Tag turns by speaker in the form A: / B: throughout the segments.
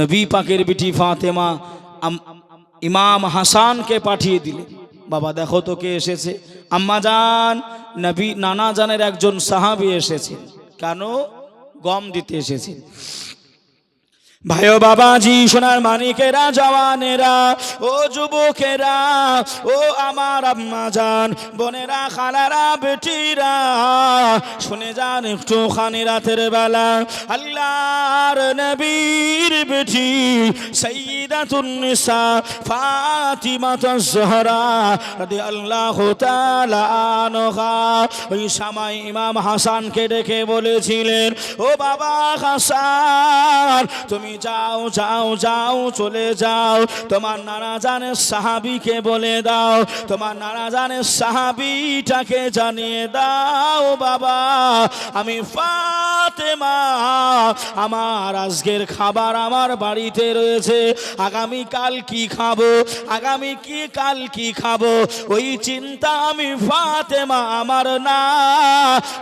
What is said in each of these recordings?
A: নবী পাকের বিটি ফাতেমা ইমাম হাসানকে পাঠিয়ে দিলেন বাবা, দেখো তো কে এসেছে। আম্মা জান, নবী, নানা জানের একজন সাহাবি এসেছেন কেন? গম দিতে এসেছেন ভাই ও বাবাজি, সোনার মানিকেরা, জওয়ানেরা, ও যুবকেরা, ও আমার আম্মা জান, বোনেরা, খালারা, বেটিরা, শুনে যান একটু খানি রাতের বেলা। আল্লাহর নবীর বেটি সৈয়দাতুন নিসা ফাতিমা জহরা রাদিয়াল্লাহু তাআলা আনহা। ওই সময় ইমাম হাসানকে ডেকে বলেছিলেন, ও বাবা হাসান, তুমি যাও যাও যাও, চলে যাও। তোমার নানা জানের সাহাবিকে বলে দাও। তোমার নানা জানের সাহাবিটাকে জানিয়ে দাও, বাবা, আমি ফাতেমা। আমার আজকের খাবার আমার বাড়িতে রয়েছে। আগামী কাল কি খাব? আগামী কি কাল কি খাব? ওই চিন্তা আমি ফাতেমা, আমার না।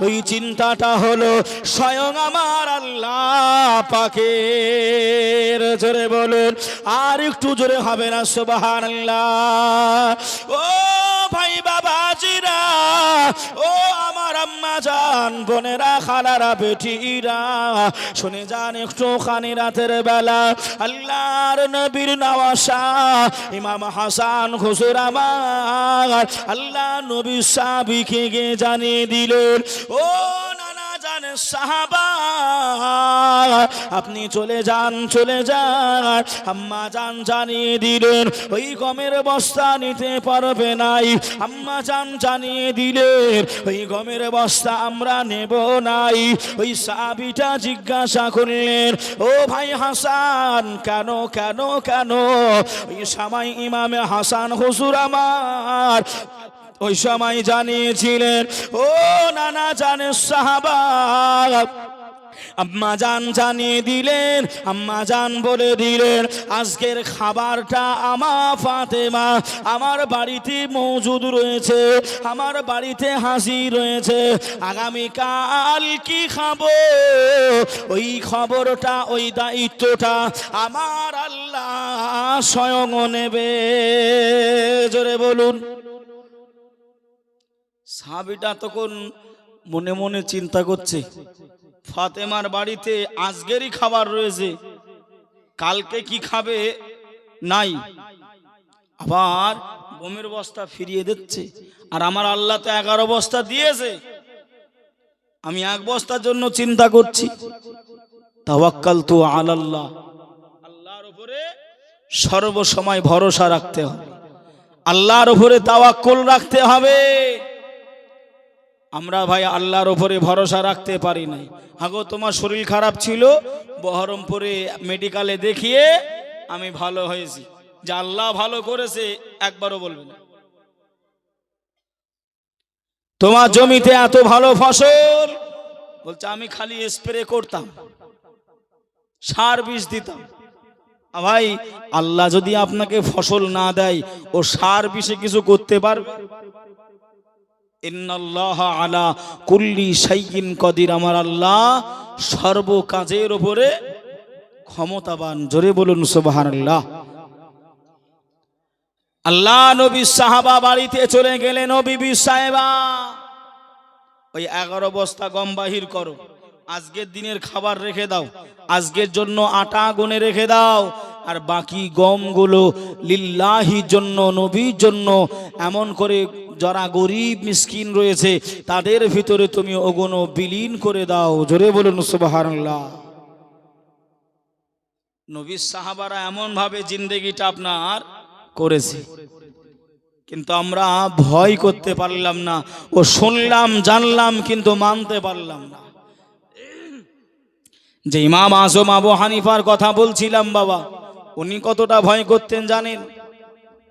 A: ওই চিন্তাটা হলো স্বয়ং আমার আল্লাহ পাকের জোরে বলুন, আর একটু জোরে হবে না সুবাহান ও ভাই বাবাজিরা, ও আমার আম্মা জান বোনেরা, খালারা, বেটিরা, শুনে যান একটু খানি রাতের বেলা। আল্লাহর নবীর নওয়াসা, ইমাম হাসান হুজুর আমার, আল্লাহ নবী সাবিকে গে জানিয়ে দিলেন, ও সাহাবা, আপনি চলে যান চলে যান। আম্মা জান জানিয়ে দিলেন, ওই গমের বস্তা নিতে পারবে নাই। আম্মা জান জানিয়ে দিলেন, ওই গমের বস্তা আমরা নেব নাই। ওই সাবিটা জিজ্ঞাসা করলেন, ও ভাই হাসান, কেন কেন কেন? ওই সামাই ইমামে হাসান, হুজুর আমার ওই সময় জানিয়েছিলেন, ও নানা জানে সাহাবা, আম্মা জান জানিয়ে দিলেন, আম্মা জান বলে দিলেন, আজকের খাবারটা আমা ফাতেমা, আমার বাড়িতে মজুদ রয়েছে, আমার বাড়িতে হাসি রয়েছে, আগামীকাল কি খাব? ওই খবরটা, ওই দায়িত্বটা আমার আল্লাহ স্বয়ং নেবে। জোরে বলুন। সাহাবিটা তখন মনে মনে চিন্তা করছে, ফাতেমার বাড়িতে আজকেরই খাবার রয়েছে, কালকে কি খাবে? নাই। আবার বোমের বস্তা ফিরিয়ে দিচ্ছে, আর আমার আল্লাহ তো এগারো বস্তা দিয়েছে। আমি এক বস্তার জন্য চিন্তা করছি। তাওয়াক্কাল তো আল্লাহ আল্লাহর উপরে সর্বসময় ভরসা রাখতে হবে। আল্লাহর উপরে তাওয়াক্কুল রাখতে হবে। আমরা ভাই আল্লাহর ওপরে ভরসা রাখতে পারি নাই। আগো, তোমার শরীর খারাপ ছিল, বহরমপুরে মেডিকেলে দেখিয়ে আমি ভালো হয়েছি। যে আল্লাহ ভালো করেছে, একবারও বলবে তোমার জমিতে এত ভালো ফসল, বলছে, আমি খালি স্প্রে করতাম, সার বিষ দিতাম। ভাই, আল্লাহ যদি আপনাকে ফসল না দেয়, ও সার বিষে কিছু করতে পারবে? আলা কুল্লি শাইইন কদির। আমার আল্লাহ সর্ব কাজের ওপরে ক্ষমতাবান। জোরে বলুন, সুবহানাল্লাহ। আল্লাহ নবী সাহাবা বাড়িতে চলে গেলেন বিবি সাহেবা। ওই এগারো বস্তা গম বাহির করো। আজকের দিনের খাবার রেখে দাও। আজকের জন্য আটা গুনে রেখে দাও। আর বাকি গমগুলো লিল্লাহির জন্য, নবীর জন্য, এমন করে যারা গরিব মিসকিন রয়েছে, তাদের ভিতরে তুমি ওগুলো বিলীন করে দাও। জোরে বলুন, সুবহানাল্লাহ। নবী সাহাবারা এমন ভাবে জিন্দেগিটা আপনার করেছে। কিন্তু আমরা ভয় করতে পারলাম না। ও শুনলাম, জানলাম, কিন্তু মানতে পারলাম না। যে ইমাম আজম আবু হানিফার কথা বলছিলাম বাবা, উনি কতটা ভয় করতেন জানেন?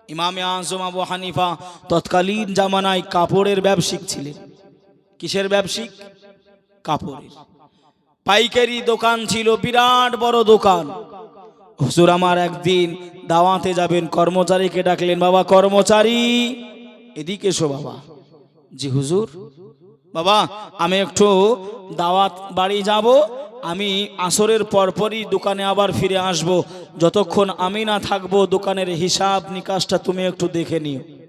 A: ইমামে আজম আবু হানিফা তৎকালীন জামানায় কাপড়ের ব্যবসিক ছিলেন। কিসের ব্যবসিক? কাপড়ের। পাইকারি দোকান ছিল, বিরাট বড় দোকান। হুজুর, আমার একদিন দাওয়াতে যাবেন, কর্মচারীকে ডাকলেন, বাবা, কর্মচারী, এদিকে এসো বাবা। জি হুজুর, বাবা, আমি একটু দাওয়াত বাড়ি যাব আমি আসরের পরপরই দোকানে আবার ফিরে আসব। যতক্ষণ আমি না থাকব, দোকানের হিসাব নিকাশটা তুমি একটু দেখে নিও।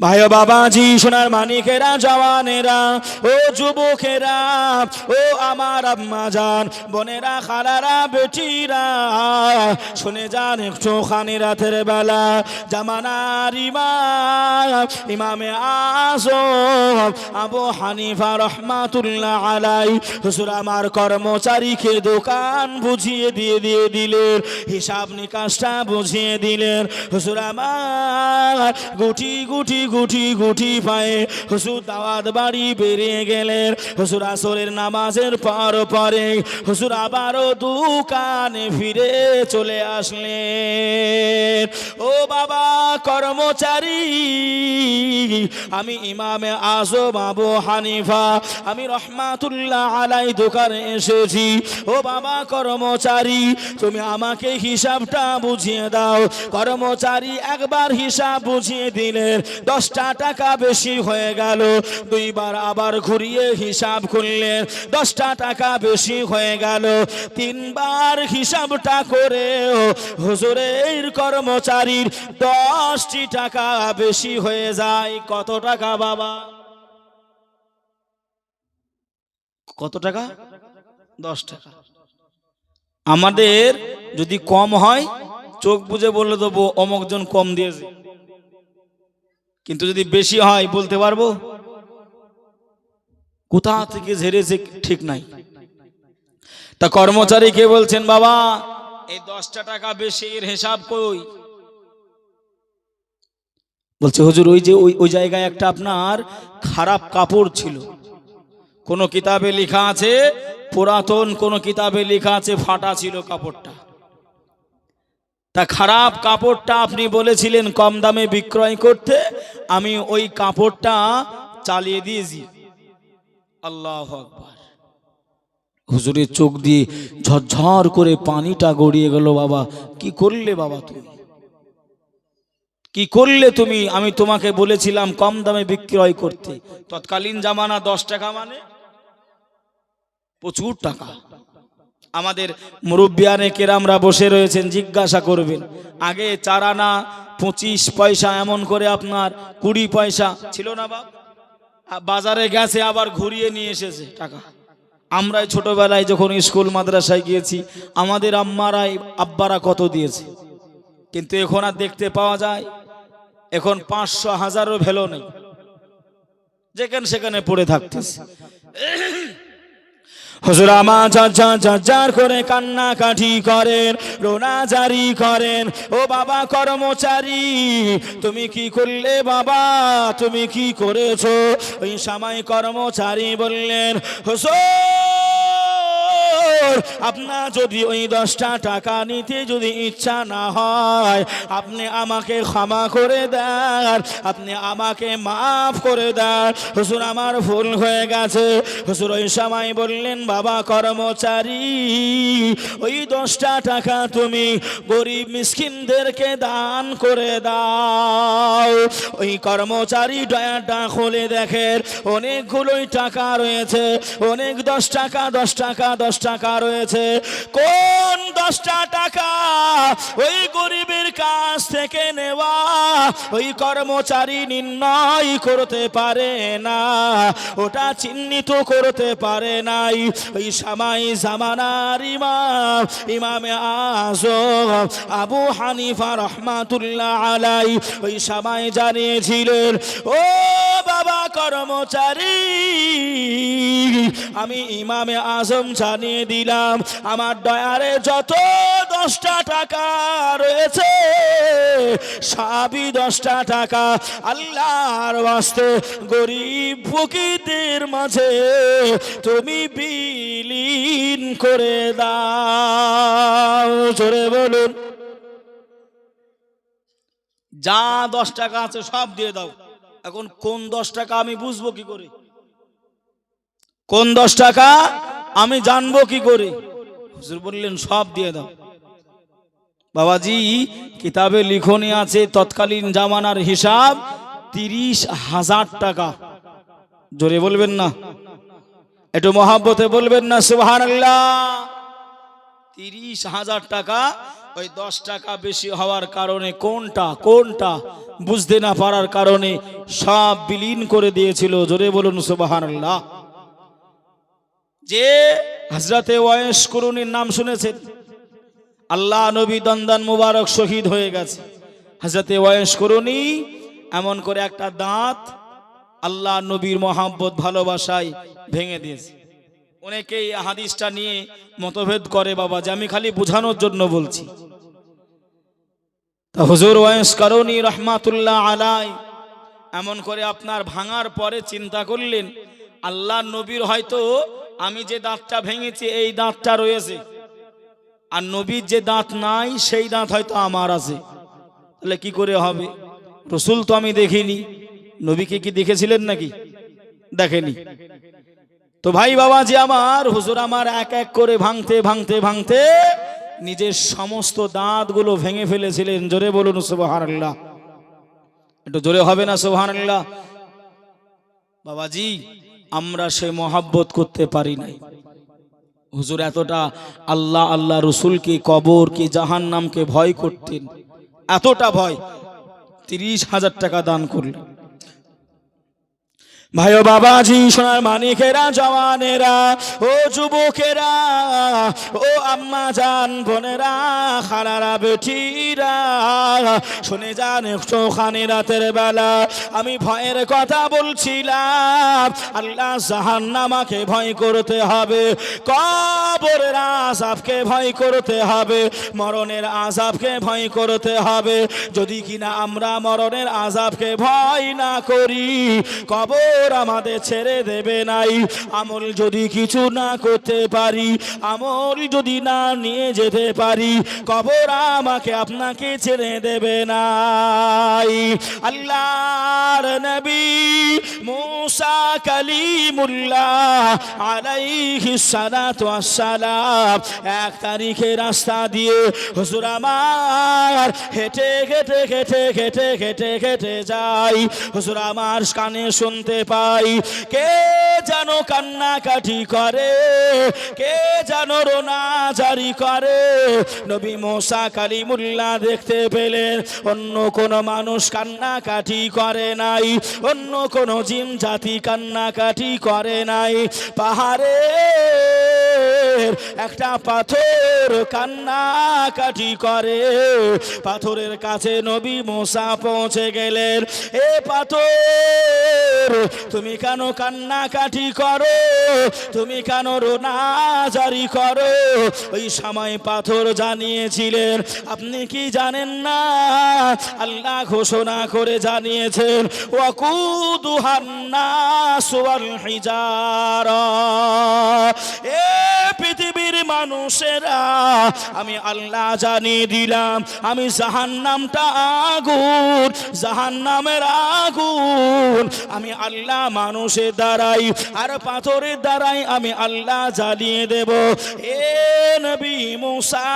A: ভাই ও বাবাজি, সোনার মানিকেরা, জওয়ানেরা, ও যুবকেরা, ও আমার আম্মা যান বোনেরা, খালারা, বেটিরা, শুনে যান একটু খানি রাতের বেলা, জামানার ইমাম, ইমামে আজম, আবু হানিফা রহমাতুল্লাহ আলাই হুজুর আমার কর্মচারীকে দোকান বুঝিয়ে দিয়ে দিয়ে দিলেন, হিসাব নিকাশটা বুঝিয়ে দিলেন, হুজুর আমার গুটি গুটি গুটি গুটি পায়ে হুজুর দাওয়াত বাড়ি বেরিয়ে গেলেন। হুজুর আসরের নামাজের পর পরে হুজুর আবারও দোকানে ফিরে চলে আসলেন। ও বাবা কর্মচারী, আমি ইমামে আজম আবু হানিফা, আমি রহমাতুল্লাহ আলাই দোকানে এসেছি। ও বাবা কর্মচারী, তুমি আমাকে হিসাবটা বুঝিয়ে দাও। কর্মচারী একবার হিসাব বুঝিয়ে দিলেন। দশটা টাকা বেশি হয়ে গেল। দুইবার আবার ঘুরিয়ে হিসাব করলেন, দশটা টাকা বেশি হয়ে গেল। তিনবার হিসাবটা করেও হুজুরের কর্মচারীর দশটি টাকা বেশি হয়ে যায়। কত টাকা বাবা? কত টাকা? দশ টাকা। আমাদের যদি কম হয়, চোখ বুঝে বলে দেবো, অমকজন কম দিয়েছে। কিন্তু যদি বেশি হয়, বলতে পারব? কোথা থেকে ঝেড়েছে ঠিক নাই। তা কর্মচারী কে বলছেন, বাবা, এই দশটা টাকা বেশি এর হিসাব কই? বলছে, হুজুর, ওই যে ওই ওই জায়গায় একটা আপনার খারাপ কাপড় ছিল। কোন কিতাবে লেখা আছে, পুরাতন কোন কিতাবে লেখা আছে, ফাটা ছিল কাপড়টা। তা খারাপ কাপড়টা আপনি বলেছিলেন কম দামে বিক্রয় করতে, আমি ওই কাপড়টা চালিয়ে দিয়েছি। আল্লাহ আকবার। হুজুরের চোখ দিয়ে ঝরঝর করে পানিটা গড়িয়ে গেল, বাবা। কি করলে বাবা তুমি? কি করলে তুমি? আমি তোমাকে বলেছিলাম কম দামে বিক্রয় করতে। তৎকালীন জামানা দশ টাকা মানে? প্রচুর টাকা। আমাদের মুরব্বিয়ানে কেরামরা বসে রয়েছেন, জিজ্ঞাসা করবেন, আগে চার আনা পঁচিশ পয়সা এমন করে আপনার কুড়ি পয়সা ছিল না বাপ? বাজারে গেছে, আবার ঘুরিয়ে নিয়ে এসেছে টাকা। আমরাই ছোটবেলায় যখন স্কুল মাদ্রাসায় গিয়েছি, আমাদের আম্মারাই আব্বারা কত দিয়েছে? কিন্তু এখন আর দেখতে পাওয়া যায়, এখন পাঁচশো হাজারও ভ্যালো নেই। যেখানে সেখানে পড়ে থাকতেছে। হুজুর আমা ঝরঝর ঝরঝর করে কান্না কাঠি করেন রোনা জারি করেন। ও বাবা কর্মচারী, তুমি কি করলে বাবা? তুমি কি করেছ? ওই সময় কর্মচারী বললেন, হুজুর! আপনার যদি ওই দশটা টাকা নিতে যদি ইচ্ছা না হয়, আপনি আমাকে ক্ষমা করে দেন, আপনি আমাকে মাফ করে দেন। হুজুর, আমার ভুল হয়ে গেছে। হুজুর, ওই সময় বললেন, বাবা কর্মচারী, ওই দশটা টাকা তুমি গরিব মিসকিনদেরকে দান করে দাও। ওই কর্মচারী ডয়াটা খুলে দেখেন, অনেকগুলোই টাকা রয়েছে, অনেক দশ টাকা দশ টাকা দশ টাকা কোন দশটা টাকা ওই গরিবের কাছ থেকে নেওয়া? ওই কর্মচারী নির্ণয় করতে পারে না, ওটা চিহ্নিত করতে পারে নাই। ওই সামাই জামানার ইমাম, ইমামে আজম, আবু হানিফা রহমাতুল্লাহ আলাই ওই সামাই জানিয়েছিলেন, ও বাবা কর্মচারী, আমি ইমামে আজম জানিয়ে দিলাম আমার দয়ারে যত দশটা টাকা রয়েছে, সবই দশটা টাকা আল্লাহর বাস্তে গরিব ফকিরদের মাঝে তুমি বিলীন করে দাও। জোরে বলুন। যা দশ টাকা আছে সব দিয়ে দাও। এখন কোন দশ টাকা আমি বুঝব কি করে? কোন দশ টাকা? আমি জানব কি করে? হুজুর বললেন, সব দিয়ে দাও। বাবাজি, কিতাবে লিখনি আছে, তৎকালীন জামানার হিসাব তিরিশ হাজার টাকা। জোরে বলবেন না? একটু মহাব্বতে বলবেন না? সুহান তিরিশ হাজার টাকা, ওই দশ টাকা বেশি হওয়ার কারণে কোনটা কোনটা বুঝতে না পারার কারণে সব বিলীন করে দিয়েছিল। জোরে বলুন সুবাহান আল্লাহ যে হজরতে ওয়েস করুনির নাম শুনেছেন, আল্লাহ নবী দন্দান মুবারক শহীদ হয়ে গেছে। হজরতে ওয়েস করুনি এমন করে একটা দাঁত আল্লাহ নবীর মহাব্বত, ভালোবাসায় ভেঙে দিয়েছে। অনেকেই হাদিসটা নিয়ে মতভেদ করে, বাবা, যে আমি খালি বোঝানোর জন্য বলছি। তা হুজুর ওয়েস করুনি রহমাতুল্লাহ আলাই এমন করে আপনার ভাঙার পরে চিন্তা করলেন, আল্লাহ নবীর হয়তো আমি যে দাঁতটা ভেঙেছি, এই দাঁতটা রয়েছে। আর নবীর যে দাঁত নাই, সেই দাঁত হয়তো আমার আছে। তাহলে কি করে হবে? রসুল তো আমি দেখিনি। নবীকে কি দেখেছিলেন নাকি? দেখেনি। তো ভাই বাবা যে আমার, হুজুর আমার এক এক করে ভাঙতে ভাঙতে ভাঙতে নিজের সমস্ত দাঁতগুলো ভেঙে ফেলেছিলেন। জোরে বলুন সুবাহান একটু জোরে হবে না সুবাহান বাবাজি আমরা সে মহাব্বত করতে পারি নাই। হুজুর, এতটা আল্লাহ আল্লাহ রসুলকে কবর কি জাহান নামকে ভয় করতেন। এতটা ভয়, তিরিশ হাজার টাকা দান করলেন। ভাই বাবাজি, সোনার মানিকেরা, জওয়ানেরা, ও যুবকেরা, ও আম্মা জান, বোনেরা খানারা বেঠিরা শুনে যান একটুখানি রাতের বেলা। আমি ভয়ের কথা বলছিলাম, আল্লাহ জাহান্নামাকে ভয় করতে হবে, কবরের আজাবকে ভয় করতে হবে, মরণের আজাবকে ভয় করতে হবে। যদি কিনা আমরা মরণের আজাবকে ভয় না করি, কবর আমাদের ছেড়ে দেবে নাই। আমল যদি কিছু না করতে পারি, আমল যদি না নিয়ে যেতে পারি, কবর আমাকে আপনাকে ছেড়ে দেবে নাই। আল্লাহর নবী মুসা কালিমুল্লাহ আলাইহি সালাতু ওয়াসসালাম এক তারিখে রাস্তা দিয়ে হুজুর আমার হেঁটে হেঁটে হেঁটে হেঁটে হেঁটে হেঁটে যাই হুজুর আমার কানে শুনতে পাই। কে যেন কান্নাকাটি করে, কে যেন রোনা জারি করে। নবী মোসা কালিমুল্লাহ দেখতে পেলেন, অন্য কোন মানুষ কান্নাকাটি করে নাই, অন্য কোন জিন জাতি কান্নাকাটি করে নাই। পাহাড়ে একটা পাথর কান্নাকাটি করে, পাথরের কাছে নবী মোসা পৌঁছে গেলেন। এ পাথর তুমি কেন কান্নাকাটি করো? তুমি কেন জারি করো? ওই সময় পাথর জানিয়েছিলেন, আপনি কি জানেন না? আল্লাহ ঘোষণা করে জানিয়েছেন ওয়াকুদুহান্নাস হিজারা। এ মানুষেরা, আমি আল্লাহ জানিয়ে দিলাম, আমি জাহান নামটা আগুন জাহান নামের আগুন, আমি আল্লাহ মানুষের দ্বারাই আর পাথরের দ্বারাই আমি আল্লাহ জ্বালিয়ে দেব। এ নবী মুসা,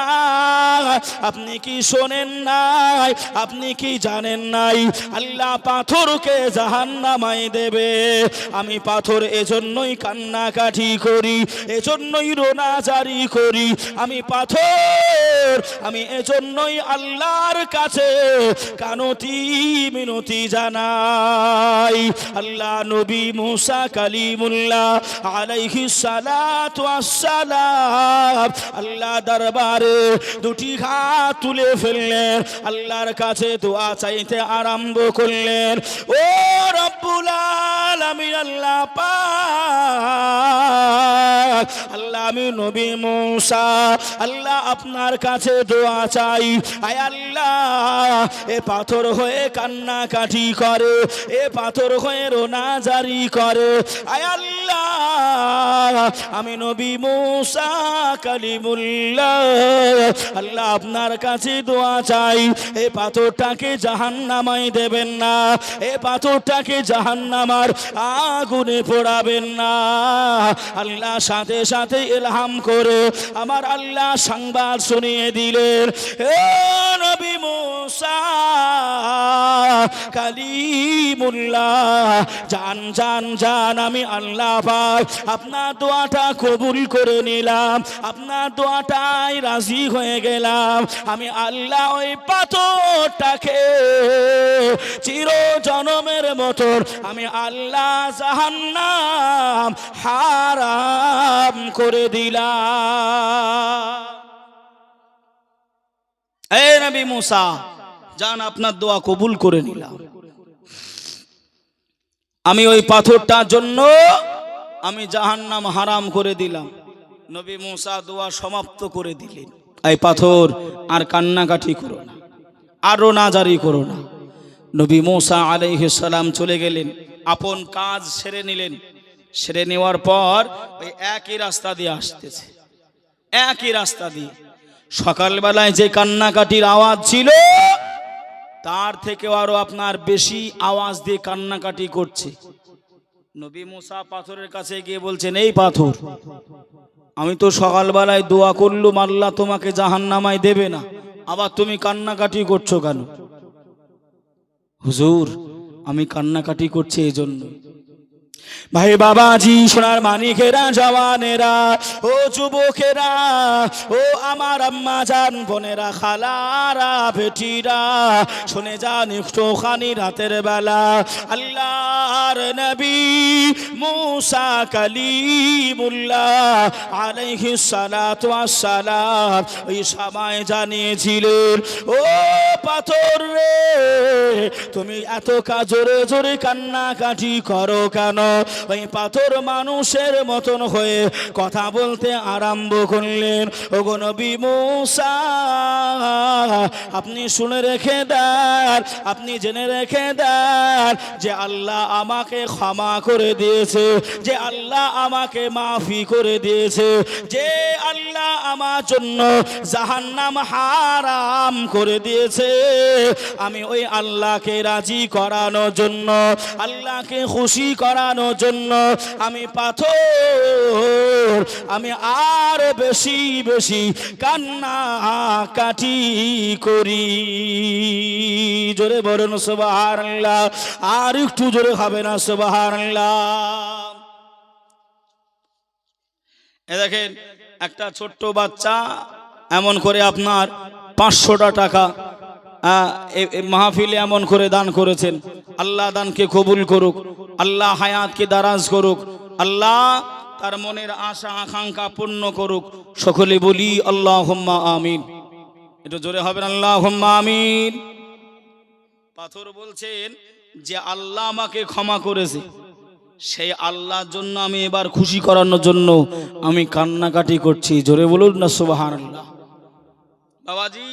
A: আপনি কি শোনেন নাই? আপনি কি জানেন নাই? আল্লাহ পাথরকে জাহান নামাই দেবে। আমি পাথর এজন্যই কান্নাকাটি করি, এজন্যই রোনা জারি করি, আমি পাথর, আমি এজন্যই আল্লাহর কাছে কানতি মিনতি জানাই। আল্লাহ নবী মুসা কালিমুল্লাহ আলাইহি সালাত ওয়াসসালাম আল্লাহ দরবারে দুটি হাত তুলে ফেললেন, আল্লাহর কাছে দোয়া চাইতে আরম্ভ করলেন। ও রব্বুল আলামিন, আল্লাহ পাক আমি নবী মৌসা, আল্লাহ আপনার কাছে দোয়া চাই। আয় আল্লাহ, এ পাথর হয়ে কান্না কাঠি করে, এ পাথর হয়ে রোনা জারি করে। আয় আল্লাহ আমি নবী মুসা কালিমুল্লাহ। আল্লাহ আপনার কাছে দোয়া চাই। এ পাথরটাকে জাহান্নামাই দেবেন না। এ পাথরটাকে জাহান্নামার আগুনে পোড়াবেন না। আল্লাহ সাথে সাথে এলহাম করে আমার আল্লাহ সংবাদ শুনিয়ে দিলেন। এ নবী মুসা কালিমুল্লাহ। জান জান জান আমি আল্লাহ পাক আপনার দোয়াটা কবুল করে নিলাম, আপনার দোয়াটাই রাজি হয়ে গেলাম। আমি আল্লাহ ওই পাথরটাকে চির জনমের মতন আমি আল্লাহ জাহান্নাম হারাম করে দিলাম। এ নবী মুসা, জান, আপনার দোয়া কবুল করে নিলাম। আমি ওই পাথরটার জন্য আমি জাহান্নাম হারাম করে দিলাম। নবী মুসা দোয়া সমাপ্ত করে দিলেন। এই পাথর আর কান্নাকাটি করো না আরও না জারি করো না। নবী মোসা আলাইহিস সালাম চলে গেলেন, আপন কাজ সেরে নিলেন। সেরে নেওয়ার পর ওই একই রাস্তা দিয়ে আসতেছে। একই রাস্তা দিয়ে। সকালবেলায় যে কান্নাকাটির আওয়াজ ছিল, তার থেকেও আরও আপনার বেশি আওয়াজ দিয়ে কান্নাকাটি করছে। নবী মুসা পাথরের কাছে গিয়ে বলছেন, এই পাথর, আমি তো সকালবেলায় দোয়া করলুম, আল্লাহ তোমাকে জাহান্নামায় দেবে না। আবার তুমি কান্নাকাটি করছ কেন? হুজুর, আমি কান্নাকাটি করছি এই জন্য ভাই বাবাজি, সোনার মানিকেরা, জওয়ানেরা, ও যুবকেরা, ও আমার আম্মা জান, বোনেরা, খালারা, বেটিরা, শুনে যান একটুখানি রাতের বেলা। আল্লাহর নবী মুসা কালিমুল্লাহ আলাইহি সালাতু সালাম ওই সময় জানিয়েছিলেন, ও পাথর রে, তুমি এত কাজ জোরে জোরে কান্নাকাটি করো কেন? ওই পাথর মানুষের মতন হয়ে কথা বলতে আরম্ভ করলেন। ওগো নবী আপনি শুনে রেখে দেন, আপনি জেনে রেখে দেন যে আল্লাহ আমাকে ক্ষমা করে দিয়েছে, যে আল্লাহ আমাকে মাফি করে দিয়েছে, যে আল্লাহ আমার জন্য জাহান্নাম হারাম করে দিয়েছে। আমি ওই আল্লাহকে রাজি করানোর জন্য, আল্লাহকে খুশি করানোর জন্য আমি পাথর, আমি আর বেশি বেশি কান্না কাটি করি। জোরে বলুন সুবাহার আর একটু জোরে হবে না সুবাহার এ দেখেন, একটা ছোট্ট বাচ্চা এমন করে আপনার পাঁচশোটা টাকা মাহফিলে এমন করে দান করেছেন। আল্লাহ দানকে কবুল করুক, আল্লাহ হায়াতকে দারাজ করুক, আল্লাহ তার মনের আশা, আকাঙ্ক্ষা পূর্ণ করুক। সকলে বলি আল্লাহ আমিন। একটু জোরে হবেন আল্লাহ আমিন। পাথর বলছেন যে, আল্লাহ আমাকে ক্ষমা করেছে। সেই আল্লাহর জন্য আমি এবার খুশি করানোর জন্য আমি কান্নাকাটি করছি। জোরে বলুন না সুবাহান আল্লাহ বাবাজি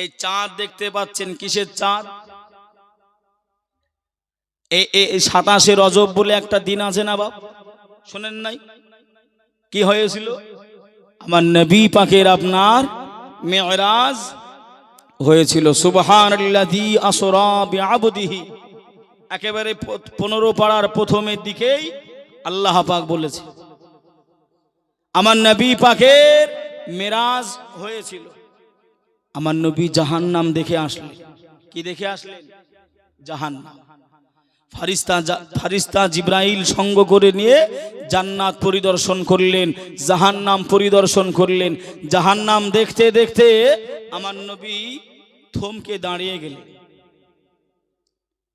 A: এই চাঁদ দেখতে পাচ্ছেন, কিসের চাঁদ? এই সাতাশে রজব বলে একটা দিন আছে না বাপ? শোনেন নাই? কি হয়েছিল? আমার নবী পাকের আপনার মেয়রাজ হয়েছিল সুবহান একেবারে পনেরো পাড়ার প্রথমের দিকেই আল্লাহ পাক বলেছে। আমার নবী পাকের মেরাজ হয়েছিল। আমার নবী জাহান্নাম দেখে আসলেন। কি দেখে আসলেন? জাহান্নাম। ফারিস্তা ফারিস্তা জিব্রাইল সঙ্গ করে নিয়ে জান্নাত পরিদর্শন করলেন, জাহান্নাম পরিদর্শন করলেন। জাহান্নাম দেখতে দেখতে আমার নবী থমকে দাঁড়িয়ে গেলেন।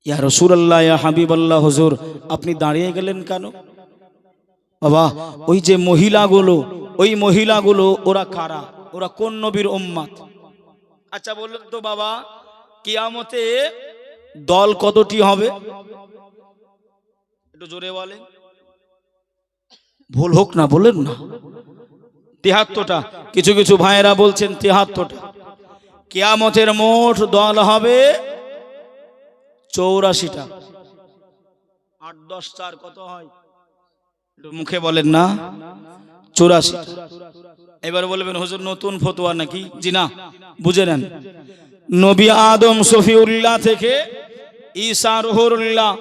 A: ইয়া রসুল্লাহ ইয়া হাবিবাল্লাহ, হজুর, আপনি দাঁড়িয়ে গেলেন কেন? বাবা, ওই যে মহিলাগুলো, ওই মহিলাগুলো ওরা কারা? ওরা কোন নবীর উম্মাত? আচ্ছা বললেন তো বাবা, কিয়ামতে দল কতটি হবে? একটু জোরে বলেন। ভুল হোক না, বলেন না। তিহাত্তরটা। কিছু কিছু ভাইয়েরা বলছেন তিহাত্তরটা। কিয়ামতের মোট দল হবে চৌরাশিটা। আট, দশ, চার কত হয়? মুখে বলেন না। চৌরাশি। এবার বলবেন, হুজুর, নতুন ফতোয়া নাকি? জি না, বুঝে নেন। নবী আদম সফিউল্লাহ থেকে ঈসা রুহুল্লাহ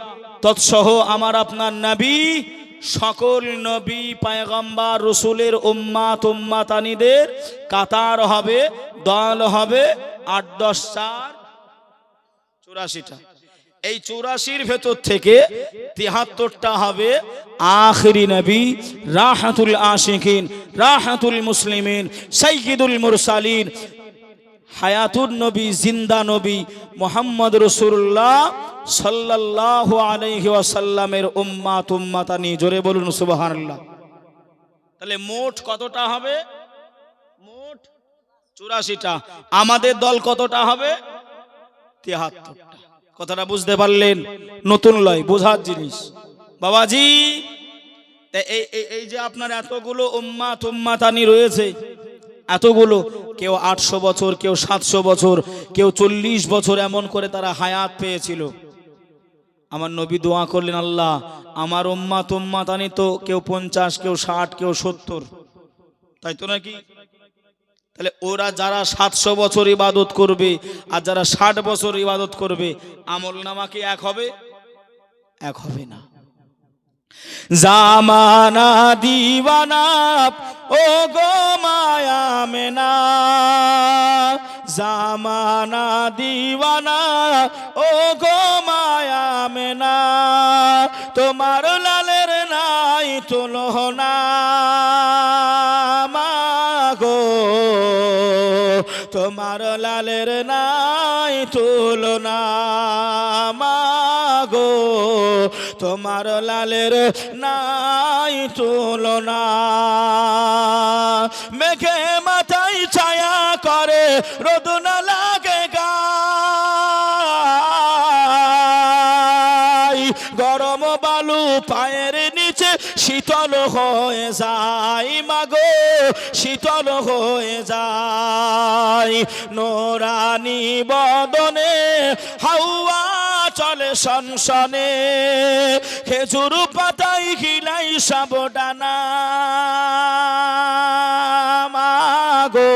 A: তৎসহ আমার আপনার নবী, সকল নবী, পায়গম্বার, রসুলের উম্মাত, উম্মাতানিদের কাতার হবে, দল হবে আট, দশ, চার, চুরাশিটা। এই চুরাশির ভেতর থেকে তিহাত্তরটা হবে আখরি নবী রাহাতুল আশিকিন, রাহাতুল মুসলিমিন সৈয়দুল মুরসালিন হায়াতুর নবী, জিন্দা নবী মোহাম্মদ রসুল্লাহ সাল্লাহ আলহি ওয়াসাল্লামের উম্মাত উম্মাতানি। জোরে বলুন সুবহানাল্লাহ। তাহলে মোট কতটা হবে? মোট চুরাশিটা। আমাদের দল কতটা হবে? তিয়াত্তরটা কথাটা বুঝতে পারলেন। নতুন লয়, বোঝার জিনিস। বাবাজি এই এই- যে আপনার এতগুলো উম্মা তুম্মাতানি রয়েছে, এতগুলো, কেউ আটশো বছর, কেউ সাতশো বছর, কেউ চল্লিশ বছর এমন করে তারা হায়াত পেয়েছিল। আমার নবী দোয়া করলেন, আল্লাহ, আমার উম্মা তুম্মাতানি তো কেউ পঞ্চাশ, কেউ ষাট, কেউ সত্তর। তাই তো নাকি? তাহলে ওরা যারা সাতশো বছর ইবাদত করবে আর যারা ষাট বছর ইবাদত করবে, আমল নামা কি এক হবে? এক হবে না। জামানা দিবানা ও গো মায়া মেনা। জামানা দিবানা ও গো মায়া মেনা। তোমার লালের নাই তুলনা তোমার লালের নাই তুলনা মাগো। তোমার লালের নাই তুলনা। মেঘে মাথায় ছায়া করে রোদ নিচে শীতল হয়ে যায় মাগো শীতল হয়ে যায়। নোরানি বদনে হাওয়া চলে সনসনে খেজুর পাতাই খিলাই সাবডানা মাগো,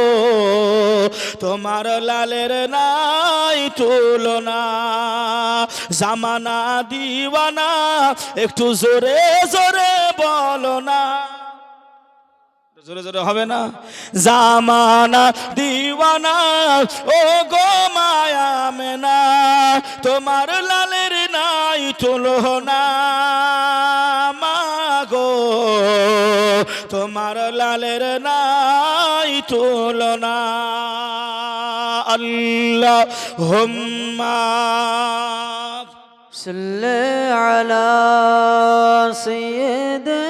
A: তোমার লালের নাই তুলনা। জামানা দিওয়ানা, একটু জোরে জোরে বলো না জোরে জোরে হবে না? জামানা দিওয়ানা ও গো মায়া মেনা। তোমার লালের নাই তুলনা মাগো তোমার লালের নাই তুলনা আল্লাহ হুম্মা
B: صل على سيدنا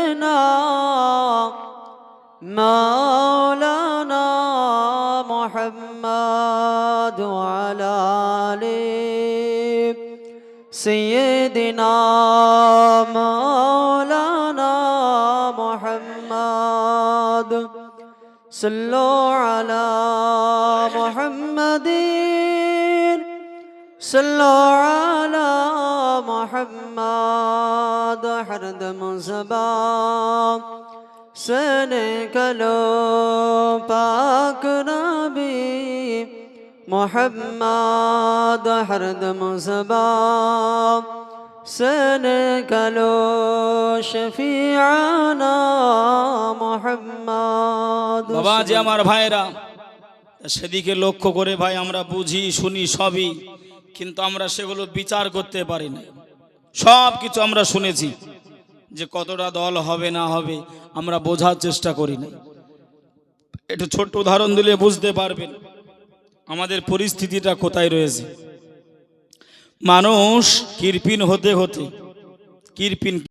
B: صلوا على محمد صلوا على محمد حرد مزبا سنكلو پاک نبی محمد حرد مزبا سنكلو شفيعنا محمد
A: বাবা যে আমার ভাইরা সেদিকে লক্ষ্য করে ভাই আমরা বুঝি শুনি সবই কিন্তু আমরা সেগুলো বিচার করতে পারি না সব কিছু আমরা শুনেছি যে কতটা দল হবে না হবে আমরা বোঝার চেষ্টা করি না একটু ছোট্ট উদাহরণ দিলে বুঝতে পারবেন আমাদের পরিস্থিতিটা কোথায় রয়েছে মানুষ কৃপিন হতে হতে কৃপিন